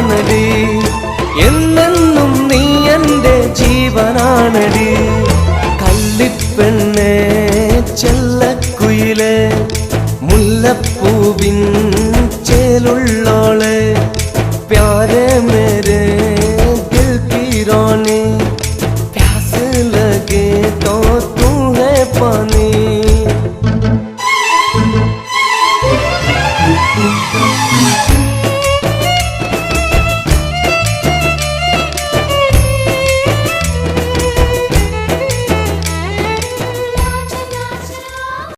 ജീവനാണടി. എന്നെന്നും നീ എന്റെ ജീവനാണടി. കള്ളിപ്പെണ്ണേ ചെല്ലക്കുയിലെ മുല്ലപ്പൂവിൻ ചേലുള്ളോളെ പ്യാരെ മേരെ ദിൽ പീരോനെ